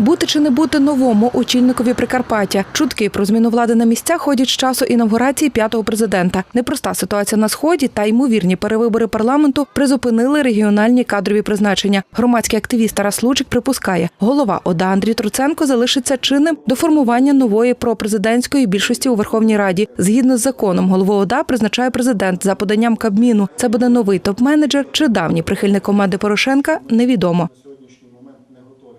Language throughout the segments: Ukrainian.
Бути чи не бути новому очільникові Прикарпаття. Чутки про зміну влади на місцях ходять з часу інавгурації п'ятого президента. Непроста ситуація на сході та ймовірні перевибори парламенту призупинили регіональні кадрові призначення. Громадський активіст Тарас Лучик припускає, голова ОДА Андрій Труценко залишиться чинним до формування нової пропрезидентської більшості у Верховній Раді. Згідно з законом, голову ОДА призначає президент за поданням Кабміну. Це буде новий топ-менеджер чи давній прихильник команди Порошенка. Невідомо.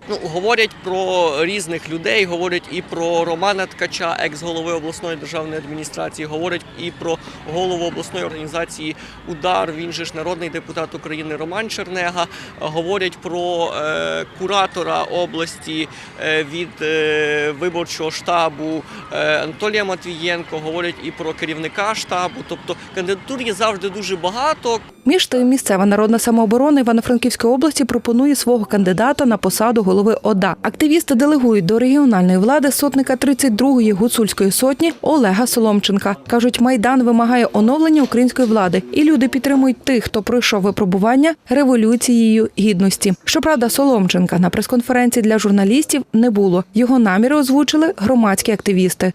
Ну, говорять про різних людей, говорять і про Романа Ткача, екс-голови обласної державної адміністрації, говорять і про голову обласної організації Удар. Він же ж народний депутат України Роман Чернега. Говорять про е, куратора області е, від е, виборчого штабу е, Анатолія Матвієнко. Говорять і про керівника штабу. Тобто кандидатур є завжди дуже багато. Між тим, місцева народна самооборона Івано-Франківської області пропонує свого кандидата на посаду голови ОДА. Активісти делегують до регіональної влади сотника 32-ї гуцульської сотні Олега Соломченка. кажуть, майдан вимагає оновлення української влади, і люди підтримують тих, хто пройшов випробування революцією гідності. Щоправда, Соломченка на прес-конференції для журналістів не було. Його наміри озвучили громадські активісти.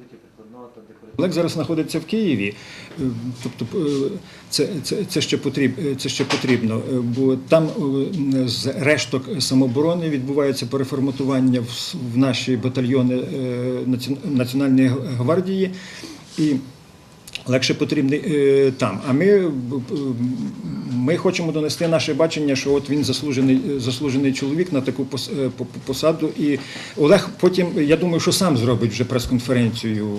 Олег зараз знаходиться в Києві, е, тобто е, це, це, це, ще потрібно, це ще потрібно, е, бо там з решток самооборони відбувається переформатування в, наші батальйони Національної гвардії. І легше потрібний там. А ми, ми хочемо донести наше бачення, що от він заслужений, заслужений чоловік на таку пос- по- по- посаду. І Олег потім, я думаю, що сам зробить вже прес-конференцію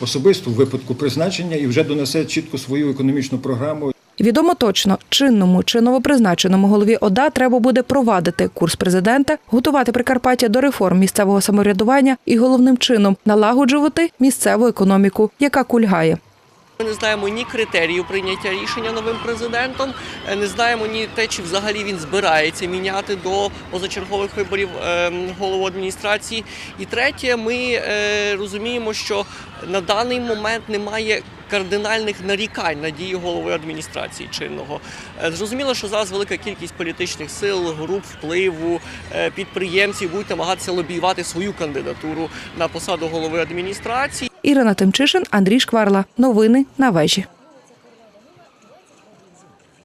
особисту в випадку призначення і вже донесе чітко свою економічну програму. Відомо точно, чинному чи новопризначеному голові ОДА треба буде провадити курс президента, готувати Прикарпаття до реформ місцевого самоврядування і головним чином налагоджувати місцеву економіку, яка кульгає. Ми не знаємо ні критеріїв прийняття рішення новим президентом, е, не знаємо ні те, чи взагалі він збирається міняти до позачергових виборів ем, голову адміністрації. І третє, ми е, розуміємо, що на даний момент немає. Кардинальних нарікань на дії голови адміністрації чинного Е, зрозуміло, що зараз велика кількість політичних сил, груп впливу, е, підприємців будуть намагатися лобіювати свою кандидатуру на посаду голови адміністрації. Ірина Тимчишин, Андрій Шкварла. Новини на вежі.